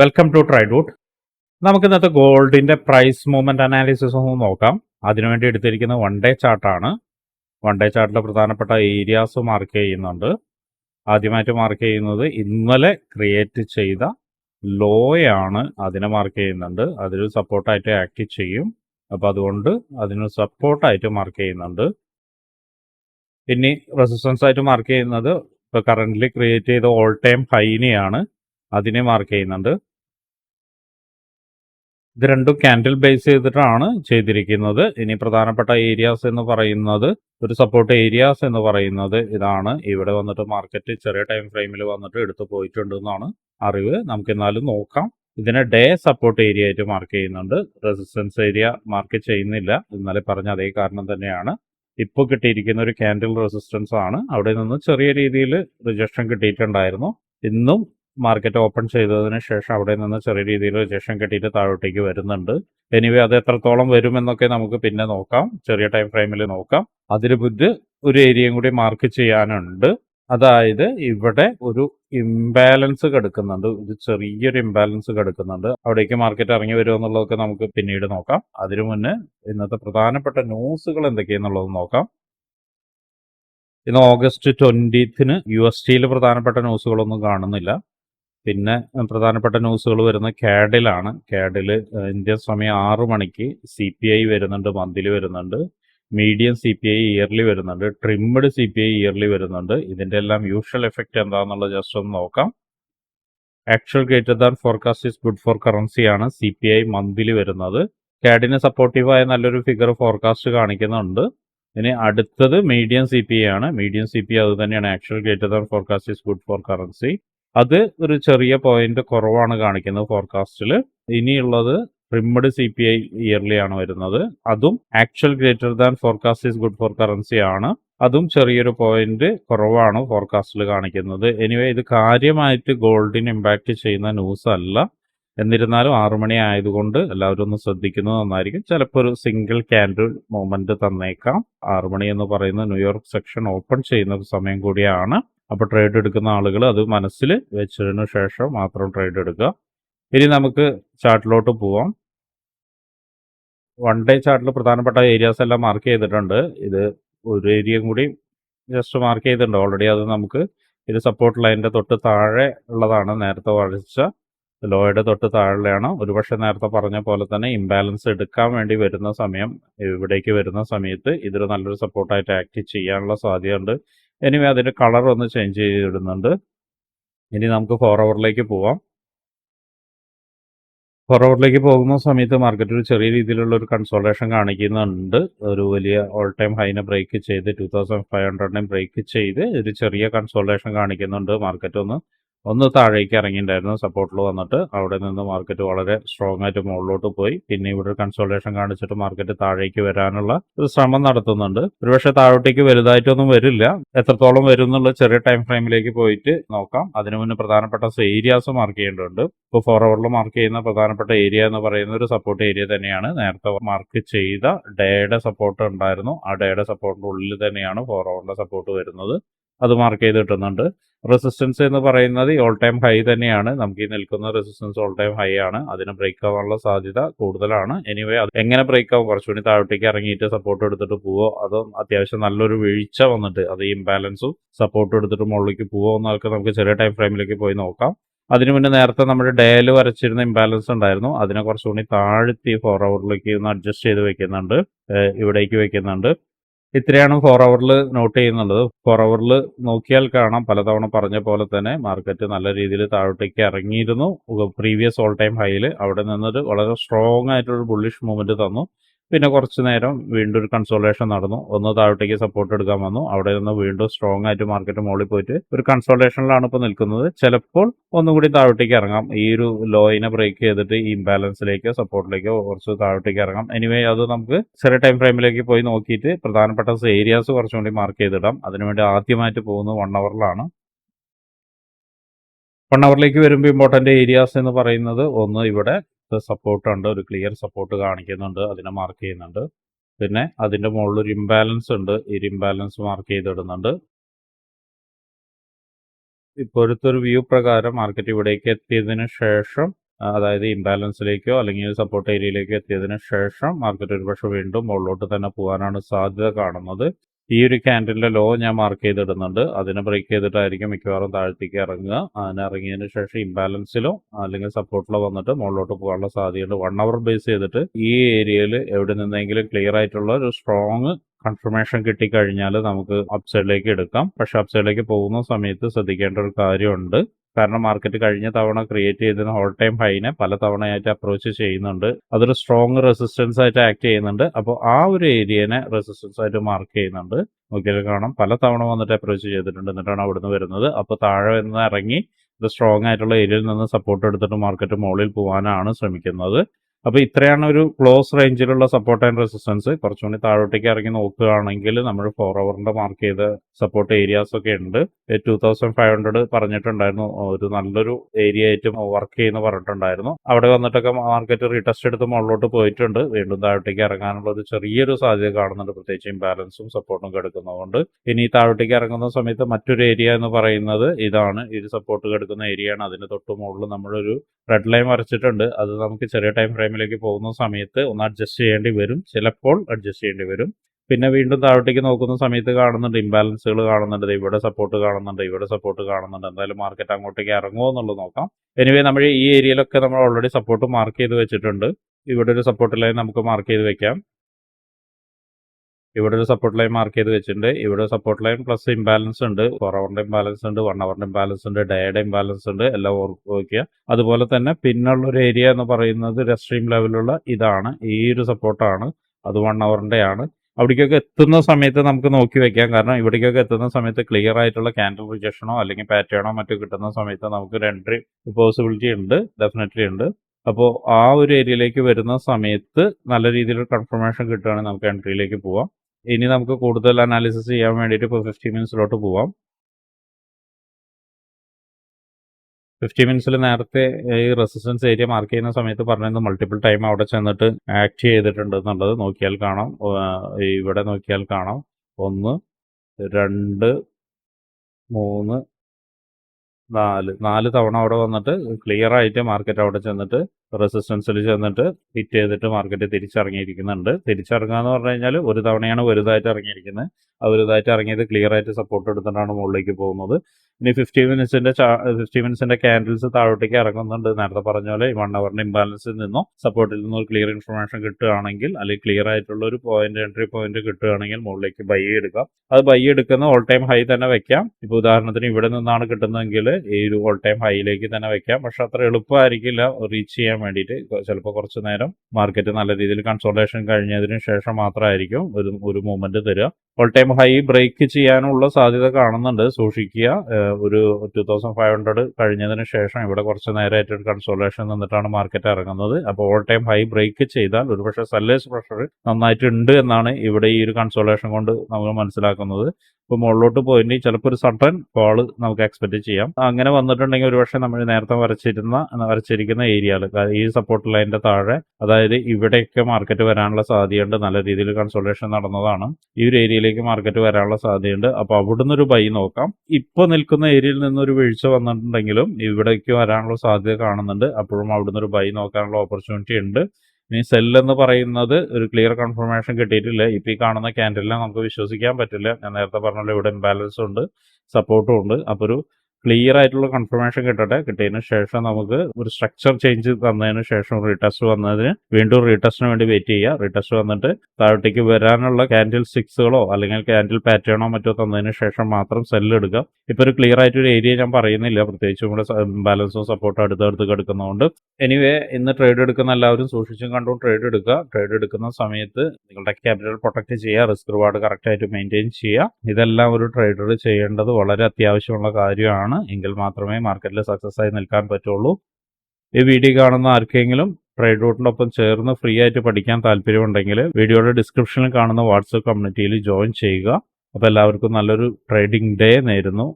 Welcome to ട്രൈഡൂട്ട് നമുക്ക് ഇന്നത്തെ ഗോൾഡിന്റെ പ്രൈസ് മൂവ്മെന്റ് അനാലിസിസ് ഒന്ന് നോക്കാം. അതിനുവേണ്ടി എടുത്തിരിക്കുന്ന വൺ ഡേ ചാർട്ടാണ് വൺ ഡേ ചാർട്ടിലെ പ്രധാനപ്പെട്ട ഏരിയാസ് മാർക്ക് ചെയ്യുന്നുണ്ട്. ആദ്യമായിട്ട് മാർക്ക് ചെയ്യുന്നത് ഇന്നലെ ക്രിയേറ്റ് ചെയ്ത ലോയാണ് അതിനെ മാർക്ക് ചെയ്യുന്നുണ്ട്. അതൊരു സപ്പോർട്ടായിട്ട് ആക്ട് ചെയ്യും. അപ്പോൾ അതുകൊണ്ട് അതിന് സപ്പോർട്ടായിട്ട് മാർക്ക് ചെയ്യുന്നുണ്ട്. ഇനി റെസിസ്റ്റൻസ് ആയിട്ട് മാർക്ക് ചെയ്യുന്നത് ഇപ്പോൾ കറന്റ് ക്രിയേറ്റ് ചെയ്ത ഓൾ ടൈം ഹൈനെയാണ് അതിനെ മാർക്ക് ചെയ്യുന്നുണ്ട്. ഇത് രണ്ടും ക്യാൻഡിൽ ബേസ് ചെയ്തിട്ടാണ് ചെയ്തിരിക്കുന്നത്. ഇനി പ്രധാനപ്പെട്ട ഏരിയാസ് എന്ന് പറയുന്നത് ഒരു സപ്പോർട്ട് ഏരിയാസ് എന്ന് പറയുന്നത് ഇതാണ്. ഇവിടെ വന്നിട്ട് മാർക്കറ്റ് ചെറിയ ടൈം ഫ്രെയിമിൽ വന്നിട്ട് എടുത്തു പോയിട്ടുണ്ട് എന്നാണ് അറിവ്. നമുക്ക് എന്നാലും നോക്കാം. ഇതിനെ ഡേ സപ്പോർട്ട് ഏരിയ ആയിട്ട് മാർക്ക് ചെയ്യുന്നുണ്ട്. റെസിസ്റ്റൻസ് ഏരിയ മാർക്ക് ചെയ്യുന്നില്ല. ഇന്നലെ പറഞ്ഞ അതേ കാരണം തന്നെയാണ്. ഇപ്പോൾ കിട്ടിയിരിക്കുന്ന ഒരു ക്യാൻഡിൽ റെസിസ്റ്റൻസ് ആണ്. അവിടെ നിന്ന് ചെറിയ രീതിയിൽ റിജക്ഷൻ കിട്ടിയിട്ടുണ്ടായിരുന്നു. ഇന്നും മാർക്കറ്റ് ഓപ്പൺ ചെയ്തതിന് ശേഷം അവിടെ നിന്ന് ചെറിയ രീതിയിൽ റിജക്ഷൻ കിട്ടിയിട്ട് താഴോട്ടേക്ക് വരുന്നുണ്ട്. എനിവേ അത് എത്രത്തോളം വരുമെന്നൊക്കെ നമുക്ക് പിന്നെ നോക്കാം. ചെറിയ ടൈം ഫ്രെയിമിൽ നോക്കാം. അതിന് മുൻപ് ഒരു ഏരിയയും കൂടി മാർക്ക് ചെയ്യാനുണ്ട്. അതായത് ഇവിടെ ഒരു ഇംബാലൻസ് കിടക്കുന്നുണ്ട്. ഒരു ചെറിയൊരു ഇംബാലൻസ് കിടക്കുന്നുണ്ട്. അവിടേക്ക് മാർക്കറ്റ് ഇറങ്ങി വരുമോ എന്നുള്ളതൊക്കെ നമുക്ക് പിന്നീട് നോക്കാം. അതിനു മുന്നേ ഇന്നത്തെ പ്രധാനപ്പെട്ട ന്യൂസുകൾ എന്തൊക്കെയെന്നുള്ളത് നോക്കാം. ഇന്ന് ഓഗസ്റ്റ് ട്വന്റീത്തിന് യു എസ് ടിയിൽ പ്രധാനപ്പെട്ട ന്യൂസുകളൊന്നും കാണുന്നില്ല. പിന്നെ പ്രധാനപ്പെട്ട ന്യൂസുകൾ വരുന്ന കാഡിലാണ്. കാഡിൽ ഇന്ത്യൻ സമയം ആറു മണിക്ക് സി പി ഐ വരുന്നുണ്ട് മന്ത്ലി വരുന്നുണ്ട്. Medium C P I yearly വരുന്നുണ്ട്. Trimmed C P I yearly വരുന്നുണ്ട്. ഇതിന്റെ എല്ലാം യൂഷ്വൽ എഫക്റ്റ് എന്താണെന്നുള്ളത് ജസ്റ്റ് ഒന്ന് നോക്കാം. Actual greater than forecast is good for currency ആണ് സി പി ഐ മന്ത്ലി വരുന്നത്. കാഡിന് സപ്പോർട്ടീവായ നല്ലൊരു ഫിഗർ ഫോർകാസ്റ്റ് കാണിക്കുന്നുണ്ട്. ഇനി അടുത്തത് മീഡിയം സി പി ഐ ആണ്. മീഡിയം സി പി ഐ അത് തന്നെയാണ്. Actual greater than forecast is good for currency. അത് ഒരു ചെറിയ പോയിന്റ് കുറവാണ് കാണിക്കുന്നത് ഫോർകാസ്റ്റിൽ ഇനിയുള്ളത് trimmed C P I yearly ആണ് വരുന്നത്. അതും actual greater than forecast is good for currency ആണ്. അതും ചെറിയൊരു പോയിന്റ് കുറവാണ് ഫോർകാസ്റ്റിൽ കാണിക്കുന്നത്. എനിവേ ഇത് കാര്യമായിട്ട് ഗോൾഡിന് ഇമ്പാക്റ്റ് ചെയ്യുന്ന ന്യൂസ് അല്ല. എന്നിരുന്നാലും ആറു മണി ആയതുകൊണ്ട് എല്ലാവരും ഒന്ന് ശ്രദ്ധിക്കുന്നത് നന്നായിരിക്കും. ചിലപ്പോൾ ഒരു സിംഗിൾ ക്യാൻഡിൽ മൂവ്മെന്റ് തന്നേക്കാം. ആറു മണി എന്ന് പറയുന്ന ന്യൂയോർക്ക് സെക്ഷൻ ഓപ്പൺ ചെയ്യുന്ന സമയം കൂടിയാണ്. അപ്പോൾ ട്രേഡ് എടുക്കുന്ന ആളുകൾ അത് മനസ്സിൽ വെച്ചതിന് ശേഷം മാത്രം ട്രേഡ് എടുക്കുക ഇനി നമുക്ക് ചാർട്ടിലോട്ട് പോവാം. വൺ ഡേ ചാർട്ടിൽ പ്രധാനപ്പെട്ട ഏരിയാസ് എല്ലാം മാർക്ക് ചെയ്തിട്ടുണ്ട്. ഇത് ഒരു ഏരിയയും കൂടി ജസ്റ്റ് മാർക്ക് ചെയ്തിട്ടുണ്ട്. ഓൾറെഡി അത് നമുക്ക് ഇത് സപ്പോർട്ട് ലൈനിന്റെ തൊട്ട് താഴെ ഉള്ളതാണ്. നേരത്തെ വരച്ച ലോയുടെ തൊട്ട് താഴെയാണ്. ഒരുപക്ഷെ നേരത്തെ പറഞ്ഞ പോലെ തന്നെ ഇംബാലൻസ് എടുക്കാൻ വേണ്ടി വരുന്ന സമയം ഇവിടേക്ക് വരുന്ന സമയത്ത് ഇതൊരു നല്ലൊരു സപ്പോർട്ടായിട്ട് ആക്ട് ചെയ്യാനുള്ള സാധ്യതയുണ്ട്. എനിവേ അതിന്റെ കളർ ഒന്ന് ചേഞ്ച് ചെയ്തിടുന്നുണ്ട്. ഇനി നമുക്ക് ഫോർ അവറിലേക്ക് പോവാം. ഫോർ അവറിലേക്ക് പോകുന്ന സമയത്ത് മാർക്കറ്റ് ഒരു ചെറിയ രീതിയിലുള്ള ഒരു കൺസോൾട്ടേഷൻ കാണിക്കുന്നുണ്ട്. ഒരു വലിയ ഓൾ ടൈം ഹൈനെ ബ്രേക്ക് ചെയ്ത് ടു തൗസൻഡ് ഫൈവ് ഹൺഡ്രഡിനെ ബ്രേക്ക് ചെയ്ത് ഒരു ചെറിയ കൺസോൾട്ടേഷൻ കാണിക്കുന്നുണ്ട് മാർക്കറ്റ് ഒന്ന്. ഒന്ന് താഴേക്ക് ഇറങ്ങിയിട്ടുണ്ടായിരുന്നു സപ്പോർട്ടിൽ വന്നിട്ട് അവിടെ നിന്ന് മാർക്കറ്റ് വളരെ സ്ട്രോങ് ആയിട്ട് മുകളിലോട്ട് പോയി. പിന്നെ ഇവിടെ ഒരു കൺസോൾട്ടേഷൻ കാണിച്ചിട്ട് മാർക്കറ്റ് താഴേക്ക് വരാനുള്ള ഒരു ശ്രമം നടത്തുന്നുണ്ട്. ഒരുപക്ഷെ താഴോട്ടേക്ക് വലുതായിട്ടൊന്നും വരില്ല. എത്രത്തോളം വരും എന്നുള്ള ചെറിയ ടൈം ഫ്രെയിമിലേക്ക് പോയിട്ട് നോക്കാം. അതിനു മുന്നേ പ്രധാനപ്പെട്ട ഏരിയാസ് മാർക്ക് ചെയ്യേണ്ടതുണ്ട്. ഇപ്പോൾ ഫോർ അവറിൽ മാർക്ക് ചെയ്യുന്ന പ്രധാനപ്പെട്ട ഏരിയ എന്ന് പറയുന്ന ഒരു സപ്പോർട്ട് ഏരിയ തന്നെയാണ്. നേരത്തെ മാർക്ക് ചെയ്ത ഡേയുടെ സപ്പോർട്ട് ഉണ്ടായിരുന്നു. ആ ഡേയുടെ സപ്പോർട്ടിന്റെ ഉള്ളിൽ തന്നെയാണ് ഫോർ അവറിന്റെ സപ്പോർട്ട് വരുന്നത്. അത് മാർക്ക് ചെയ്ത് കിട്ടുന്നുണ്ട്. റെസിസ്റ്റൻസ് എന്ന് പറയുന്നത് ഓൾ ടൈം ഹൈ തന്നെയാണ്. നമുക്ക് ഈ നിൽക്കുന്ന റെസിസ്റ്റൻസ് ഓൾ ടൈം ഹൈ ആണ്. അതിന് ബ്രേക്ക് ആവാനുള്ള സാധ്യത കൂടുതലാണ്. എനിവേ അത് എങ്ങനെ ബ്രേക്ക് ആവും? കുറച്ചുകൂടി താഴോട്ടേക്ക് ഇറങ്ങിയിട്ട് സപ്പോർട്ട് എടുത്തിട്ട് പോവോ? അതോ അത്യാവശ്യം നല്ലൊരു വീഴ്ച വന്നിട്ട് അത് ഇംബാലൻസും സപ്പോർട്ട് എടുത്തിട്ട് മുകളിലേക്ക് പോവോ എന്നൊക്കെ നമുക്ക് ചെറിയ ടൈം ഫ്രെയിമിലേക്ക് പോയി നോക്കാം. അതിനു മുന്നേ നേരത്തെ നമ്മുടെ ഡേയിൽ വരച്ചിരുന്ന ഇംബാലൻസ് ഉണ്ടായിരുന്നു. അതിനെ കുറച്ചുകൂടി താഴ്ത്തി ഫോർ അവറിലേക്ക് ഒന്ന് അഡ്ജസ്റ്റ് ചെയ്ത് വെക്കുന്നുണ്ട്. ഇവിടേക്ക് വെക്കുന്നുണ്ട്. ഇത്രയാണ് ഫോർ അവറിൽ നോട്ട് ചെയ്യുന്നുള്ളത്. ഫോർ അവറിൽ നോക്കിയാൽ കാണാം. പലതവണ പറഞ്ഞ പോലെ തന്നെ മാർക്കറ്റ് നല്ല രീതിയിൽ താഴോട്ടേക്ക് ഇറങ്ങിയിരുന്നു. പ്രീവിയസ് ഓൾ ടൈം ഹൈയിൽ അവിടെ നിന്നൊരു വളരെ സ്ട്രോങ് ആയിട്ടൊരു ബുള്ളിഷ് മൂവ്മെന്റ് തന്നു. പിന്നെ കുറച്ച് നേരം വീണ്ടും ഒരു കൺസോളേഷൻ നടന്നു. ഒന്ന് താഴോട്ടേക്ക് സപ്പോർട്ട് എടുക്കാൻ വന്നു. അവിടെ നിന്ന് വീണ്ടും സ്ട്രോങ് ആയിട്ട് മാർക്കറ്റ് മുകളിൽ പോയിട്ട് ഒരു കൺസോളേഷനിലാണ് ഇപ്പോൾ നിൽക്കുന്നത്. ചിലപ്പോൾ ഒന്നും കൂടി താഴോട്ടേക്ക് ഇറങ്ങാം. ഈ ഒരു ലോയിനെ ബ്രേക്ക് ചെയ്തിട്ട് ഈ ഇംബാലൻസിലേക്കോ സപ്പോർട്ടിലേക്കോ കുറച്ച് താഴോട്ടേക്ക് ഇറങ്ങാം. എനിവേ അത് നമുക്ക് ചെറിയ ടൈം ഫ്രെയിമിലേക്ക് പോയി നോക്കിയിട്ട് പ്രധാനപ്പെട്ട ഏരിയാസ് കുറച്ചും കൂടി മാർക്ക് ചെയ്തിടാം. അതിനുവേണ്ടി ആദ്യമായിട്ട് പോകുന്നത് വൺ അവറിലാണ് വൺ അവറിലേക്ക് വരുമ്പോൾ ഇമ്പോർട്ടന്റ് ഏരിയാസ് എന്ന് പറയുന്നത് ഒന്ന് ഇവിടെ സപ്പോർട്ട് ഉണ്ട് ഒരു ക്ലിയർ സപ്പോർട്ട് കാണിക്കുന്നുണ്ട് അതിനെ മാർക്ക് ചെയ്യുന്നുണ്ട്. പിന്നെ അതിന്റെ മുകളിൽ ഒരു ഇംബാലൻസ് ഉണ്ട് ഈ ഇംബാലൻസ് മാർക്ക് ചെയ്തിടുന്നുണ്ട്. ഇപ്പോഴത്തെ ഒരു വ്യൂ പ്രകാരം മാർക്കറ്റ് ഇവിടേക്ക് എത്തിയതിനു ശേഷം അതായത് ഇംബാലൻസിലേക്കോ അല്ലെങ്കിൽ സപ്പോർട്ട് ഏരിയയിലേക്കോ എത്തിയതിന് ശേഷം മാർക്കറ്റ് ഒരുപക്ഷെ വീണ്ടും മുകളിലോട്ട് തന്നെ പോകാനാണ് സാധ്യത കാണുന്നത്. ഈ ഒരു ക്യാൻഡിലിന്റെ ലോ ഞാൻ മാർക്ക് ചെയ്തിടുന്നുണ്ട്. അതിനെ ബ്രേക്ക് ചെയ്തിട്ടായിരിക്കും മിക്കവാറും താഴത്തേക്ക് ഇറങ്ങുക. അതിന് ഇറങ്ങിയതിന് ശേഷം ഇംബാലൻസിലോ അല്ലെങ്കിൽ സപ്പോർട്ടിലോ വന്നിട്ട് മുകളിലോട്ട് പോകാനുള്ള സാധ്യതയുണ്ട്. വൺ അവർ ബേസ് ചെയ്തിട്ട് ഈ ഏരിയയിൽ എവിടെ നിന്നെങ്കിലും ക്ലിയർ ആയിട്ടുള്ള ഒരു സ്ട്രോങ് കൺഫർമേഷൻ കിട്ടിക്കഴിഞ്ഞാൽ നമുക്ക് അപ്സൈഡിലേക്ക് എടുക്കാം. പക്ഷെ അപ്സൈഡിലേക്ക് പോകുന്ന സമയത്ത് ശ്രദ്ധിക്കേണ്ട ഒരു കാര്യമുണ്ട്. കാരണം മാർക്കറ്റ് കഴിഞ്ഞ തവണ ക്രിയേറ്റ് ചെയ്തിരുന്ന ഓൾ ടൈം ഹൈനെ പല തവണയായിട്ട് അപ്രോച്ച് ചെയ്യുന്നുണ്ട്. അതൊരു സ്ട്രോങ് റെസിസ്റ്റൻസ് ആയിട്ട് ആക്ട് ചെയ്യുന്നുണ്ട്. അപ്പോൾ ആ ഒരു ഏരിയനെ റെസിസ്റ്റൻസ് ആയിട്ട് മാർക്ക് ചെയ്യുന്നുണ്ട്. നോക്കിയാൽ കാണാം. പല തവണ വന്നിട്ട് അപ്രോച്ച് ചെയ്തിട്ടുണ്ട്. എന്നിട്ടാണ് അവിടുന്ന് വരുന്നത്. അപ്പോൾ താഴെ നിന്ന് ഇറങ്ങി സ്ട്രോങ് ആയിട്ടുള്ള ഏരിയയിൽ നിന്ന് സപ്പോർട്ട് എടുത്തിട്ട് മാർക്കറ്റ് മുകളിൽ പോകാനാണ് ശ്രമിക്കുന്നത്. അപ്പോൾ ഇത്രയാണ് ഒരു ക്ലോസ് റേഞ്ചിലുള്ള സപ്പോർട്ട് ആൻഡ് റെസിസ്റ്റൻസ് കുറച്ചുകൂടി താഴോട്ടേക്ക് ഇറങ്ങി നോക്കുകയാണെങ്കിൽ നമ്മൾ ഫോർ അവറിന്റെ മാർക്ക് ചെയ്ത സപ്പോർട്ട് ഏരിയാസ് ഒക്കെ ഉണ്ട്. ടൂ തൗസൻഡ് ഫൈവ് ഹൺഡ്രഡ് പറഞ്ഞിട്ടുണ്ടായിരുന്നു. ഒരു നല്ലൊരു ഏരിയ ആയിട്ട് വർക്ക് ചെയ്യുന്ന പറഞ്ഞിട്ടുണ്ടായിരുന്നു. അവിടെ വന്നിട്ടൊക്കെ മാർക്കറ്റ് റീടെസ്റ്റ് എടുത്ത് മുകളിലോട്ട് പോയിട്ടുണ്ട്. വീണ്ടും താഴോട്ടേക്ക് ഇറങ്ങാനുള്ള ഒരു ചെറിയൊരു സാധ്യത കാണുന്നുണ്ട്. പ്രത്യേകിച്ച് ഇംബാലൻസും സപ്പോർട്ടും കിടക്കുന്നതുകൊണ്ട്. ഇനി താഴോട്ടേക്ക് ഇറങ്ങുന്ന സമയത്ത് മറ്റൊരു ഏരിയ എന്ന് പറയുന്നത് ഇതാണ്. ഇത് സപ്പോർട്ട് കിടക്കുന്ന ഏരിയയാണ് അതിന് തൊട്ട് മുകളിൽ നമ്മളൊരു റെഡ് ലൈൻ വരച്ചിട്ടുണ്ട്. അത് നമുക്ക് ചെറിയ ടൈം ഫ്രെയിമിലേക്ക് പോകുന്ന സമയത്ത് ഒന്ന് അഡ്ജസ്റ്റ് ചെയ്യേണ്ടി വരും. ചിലപ്പോൾ അഡ്ജസ്റ്റ് ചെയ്യേണ്ടി വരും. പിന്നെ വീണ്ടും താഴോട്ടേക്ക് നോക്കുന്ന സമയത്ത് കാണുന്നുണ്ട് ഇംബാലൻസുകൾ കാണുന്നുണ്ട്. ഇവിടെ സപ്പോർട്ട് കാണുന്നുണ്ട് ഇവിടെ സപ്പോർട്ട് കാണുന്നുണ്ട്. എന്തായാലും മാർക്കറ്റ് അങ്ങോട്ടേക്ക് ഇറങ്ങുമോ എന്നുള്ളത് നോക്കാം. എനിവേ നമ്മൾ ഈ ഏരിയയിലൊക്കെ നമ്മൾ ഓൾറെഡി സപ്പോർട്ട് മാർക്ക് ചെയ്ത് വെച്ചിട്ടുണ്ട്. ഇവിടെ ഒരു സപ്പോർട്ട് ലൈൻ നമുക്ക് മാർക്ക് ചെയ്ത് വെക്കാം. ഇവിടെ ഒരു സപ്പോർട്ട് ലൈൻ മാർക്ക് ചെയ്ത് വെച്ചിട്ടുണ്ട്. ഇവിടെ സപ്പോർട്ട് ലൈൻ പ്ലസ് ഇംബാലൻസ് ഉണ്ട്. ഫോർ അവറിന്റെ ഇംബാലൻസ് ഉണ്ട് വൺ അവറിന്റെ ഇംബാലൻസ് ഉണ്ട് ഡേയുടെ ഇംബാലൻസ് ഉണ്ട്. എല്ലാം ഓർക്കുക അതുപോലെ തന്നെ പിന്നുള്ള ഒരു ഏരിയ എന്ന് പറയുന്നത് റെസ്ട്രീം ലെവലുള്ള ഇതാണ്. ഈ ഒരു സപ്പോർട്ടാണ് അത് വൺ അവറിന്റെ ആണ്. അവിടേക്കൊക്കെ എത്തുന്ന സമയത്ത് നമുക്ക് നോക്കി വെക്കാം. കാരണം ഇവിടേക്കൊക്കെ എത്തുന്ന സമയത്ത് ക്ലിയർ ആയിട്ടുള്ള ക്യാൻഡിൽ റിജക്ഷനോ അല്ലെങ്കിൽ പാറ്റേണോ മറ്റോ കിട്ടുന്ന സമയത്ത് നമുക്ക് ഒരു എൻട്രി പോസിബിലിറ്റി ഉണ്ട്. ഡെഫിനറ്റ്ലി ഉണ്ട്. അപ്പോൾ ആ ഒരു ഏരിയയിലേക്ക് വരുന്ന സമയത്ത് നല്ല രീതിയിൽ കൺഫർമേഷൻ കിട്ടുകയാണെങ്കിൽ നമുക്ക് എൻട്രിയിലേക്ക് പോവാം. ഇനി നമുക്ക് കൂടുതൽ അനാലിസിസ് ചെയ്യാൻ വേണ്ടിയിട്ട് ഇപ്പോൾ ഫിഫ്റ്റി മിനിറ്റ്സിലോട്ട് പോവാം. ഫിഫ്റ്റി മിനിറ്റ്സിൽ നേരത്തെ ഈ റെസിസ്റ്റൻസ് ഏരിയ മാർക്ക് ചെയ്യുന്ന സമയത്ത് പറഞ്ഞത് മൾട്ടിപ്പിൾ ടൈം അവിടെ ചെന്നിട്ട് ആക്ട് ചെയ്തിട്ടുണ്ട് എന്നുള്ളത് നോക്കിയാൽ കാണാം. ഇവിടെ നോക്കിയാൽ കാണാം. ഒന്ന് രണ്ട് മൂന്ന് നാല്. നാല് തവണ അവിടെ വന്നിട്ട് ക്ലിയർ ആയിട്ട് മാർക്കറ്റ് അവിടെ ചെന്നിട്ട് റെസിസ്റ്റൻസിൽ ചെന്നിട്ട് ഹിറ്റ് ചെയ്തിട്ട് മാർക്കറ്റ് തിരിച്ചിറങ്ങിയിരിക്കുന്നുണ്ട്. തിരിച്ചിറങ്ങുക എന്ന് പറഞ്ഞു കഴിഞ്ഞാൽ ഒരു തവണയാണ് വലുതായിട്ട് ഇറങ്ങിയിരിക്കുന്നത്. ആ വലുതായിട്ട് ഇറങ്ങിയത് ക്ലിയർ ആയിട്ട് സപ്പോർട്ട് എടുത്തിട്ടാണ് മുകളിലേക്ക് പോകുന്നത്. ഇനി ഫിഫ്റ്റി മിനിറ്റ്സിന്റെ ഫിഫ്റ്റി മിനിറ്റ്സിന്റെ ക്യാൻഡിൽസ് താഴോട്ടേക്ക് ഇറങ്ങുന്നുണ്ട്. നേരത്തെ പറഞ്ഞ പോലെ വൺ അവറിന്റെ ഇംബാലൻസിൽ നിന്നോ സപ്പോർട്ടിൽ നിന്നോ ക്ലിയർ ഇൻഫർമേഷൻ കിട്ടുകയാണെങ്കിൽ അല്ലെങ്കിൽ ക്ലിയർ ആയിട്ടുള്ള ഒരു പോയിന്റ് എൻട്രി പോയിന്റ് കിട്ടുകയാണെങ്കിൽ മുകളിലേക്ക് ബൈ എടുക്കാം. അത് ബൈ എടുക്കുന്ന ഓൾ ടൈം ഹൈ തന്നെ വെക്കാം. ഇപ്പൊ ഉദാഹരണത്തിന് ഇവിടെ നിന്നാണ് കിട്ടുന്നതെങ്കിൽ ഈ ഒരു ഓൾ ടൈം ഹൈയിലേക്ക് തന്നെ വെക്കാം. പക്ഷെ അത്ര എളുപ്പമായിരിക്കില്ല. റീച്ച് ചെയ്യാൻ വേണ്ടിയിട്ട് ചിലപ്പോൾ കുറച്ച് നേരം മാർക്കറ്റ് നല്ല രീതിയിൽ കൺസോൾട്ടേഷൻ കഴിഞ്ഞതിന് ശേഷം മാത്രമായിരിക്കും ഒരു ഒരു മൂവ്മെന്റ് തരിക ഓൾ ടൈം ഹൈ ബ്രേക്ക് ചെയ്യാനുള്ള സാധ്യത കാണുന്നുണ്ട്. സൂക്ഷിക്കുക. ഒരു ടു തൗസൻഡ് ഫൈവ് ഹൺഡ്രഡ് കഴിഞ്ഞതിന് ശേഷം ഇവിടെ കുറച്ച് നേരമായിട്ട് ഒരു കൺസോളേഷൻ നിന്നിട്ടാണ് മാർക്കറ്റ് ഇറങ്ങുന്നത്. അപ്പോൾ ഓൾ ടൈം ഹൈ ബ്രേക്ക് ചെയ്താൽ ഒരുപക്ഷെ സെല്ലേഴ്സ് പ്രഷർ നന്നായിട്ടുണ്ട് എന്നാണ് ഇവിടെ ഈ ഒരു കൺസോളേഷൻ കൊണ്ട് നമ്മൾ മനസ്സിലാക്കുന്നത്. ഇപ്പോൾ മുകളിലോട്ട് പോയിട്ട് ചിലപ്പോൾ ഒരു സഡൻ കോൾ നമുക്ക് എക്സ്പെക്ട് ചെയ്യാം. അങ്ങനെ വന്നിട്ടുണ്ടെങ്കിൽ ഒരുപക്ഷെ നമ്മൾ നേരത്തെ വരച്ചിരുന്ന വരച്ചിരിക്കുന്ന ഏരിയകൾ ഈ സപ്പോർട്ട് ലൈനിന്റെ താഴെ അതായത് ഇവിടെയൊക്കെ മാർക്കറ്റ് വരാനുള്ള സാധ്യതയുണ്ട്. നല്ല രീതിയിൽ കൺസോൾട്ടേഷൻ നടന്നതാണ്. ഈ ഒരു ഏരിയയിലേക്ക് മാർക്കറ്റ് വരാനുള്ള സാധ്യതയുണ്ട്. അപ്പോൾ അവിടുന്ന് ഒരു ബൈ നോക്കാം. ഇപ്പൊ നിൽക്കുന്ന ഏരിയയിൽ നിന്ന് ഒരു വീഴ്ച വന്നിട്ടുണ്ടെങ്കിലും ഇവിടേക്ക് വരാനുള്ള സാധ്യത കാണുന്നുണ്ട്. അപ്പോഴും അവിടുന്ന് ഒരു ബൈ നോക്കാനുള്ള ഓപ്പർച്യൂണിറ്റി ഉണ്ട്. ഇനി സെല്ലെന്ന് പറയുന്നത് ഒരു ക്ലിയർ കൺഫർമേഷൻ കിട്ടിയിട്ടില്ല. ഇപ്പം ഈ കാണുന്ന ക്യാൻഡലിനെ നമുക്ക് വിശ്വസിക്കാൻ പറ്റില്ല. ഞാൻ നേരത്തെ പറഞ്ഞല്ലോ ഇവിടെ ഇംബാലൻസ് ഉണ്ട് സപ്പോർട്ടും ഉണ്ട്. അപ്പോൾ ഒരു ക്ലിയർ ആയിട്ടുള്ള കൺഫർമേഷൻ കിട്ടട്ടെ. കിട്ടിയതിന് ശേഷം നമുക്ക് ഒരു സ്ട്രക്ചർ ചേഞ്ച് തന്നതിന് ശേഷം റീടെസ്റ്റ് വന്നതിന് വീണ്ടും റീടെസ്റ്റിന് വേണ്ടി വെയിറ്റ് ചെയ്യുക. റീടെസ്റ്റ് വന്നിട്ട് താഴോട്ടേക്ക് വരാനുള്ള ക്യാൻഡിൽ സ്റ്റിക്സുകളോ അല്ലെങ്കിൽ ക്യാൻഡിൽ പാറ്റേണോ മറ്റോ തന്നതിന് ശേഷം മാത്രം സെല്ല് എടുക്കുക. ഇപ്പോൾ ഒരു ക്ലിയർ ആയിട്ട് ഒരു ഏരിയ ഞാൻ പറയുന്നില്ല. പ്രത്യേകിച്ച് നമ്മുടെ ബാലൻസും സപ്പോർട്ടും അടുത്തടുത്ത് കിടക്കുന്നതുകൊണ്ട് എനിവേ ഇന്ന് ട്രേഡ് എടുക്കുന്ന എല്ലാവരും സൂക്ഷിച്ചും കണ്ടും ട്രേഡ് എടുക്കുക. ട്രേഡ് എടുക്കുന്ന സമയത്ത് നിങ്ങളുടെ ക്യാപിറ്റൽ പ്രൊട്ടക്ട് ചെയ്യുക. റിസ്ക് റിവാർഡ് കറക്റ്റായിട്ട് മെയിന്റെയിൻ ചെയ്യുക. ഇതെല്ലാം ഒരു ട്രേഡർ ചെയ്യേണ്ടത് വളരെ അത്യാവശ്യമുള്ള കാര്യമാണ്. എങ്കിൽ മാത്രമേ മാർക്കറ്റിൽ സക്സസ് ആയി നിൽക്കാൻ പറ്റുള്ളൂ. ഈ വീഡിയോ കാണുന്ന ആർക്കെങ്കിലും ട്രേഡ് റൂട്ടിനൊപ്പം ചേർന്ന് ഫ്രീ ആയിട്ട് പഠിക്കാൻ താല്പര്യമുണ്ടെങ്കിൽ വീഡിയോയുടെ ഡിസ്ക്രിപ്ഷനിൽ കാണുന്ന വാട്സപ്പ് കമ്മ്യൂണിറ്റിയിൽ ജോയിൻ ചെയ്യുക. അപ്പോൾ എല്ലാവർക്കും നല്ലൊരു ട്രേഡിംഗ് ഡേ നേരുന്നു.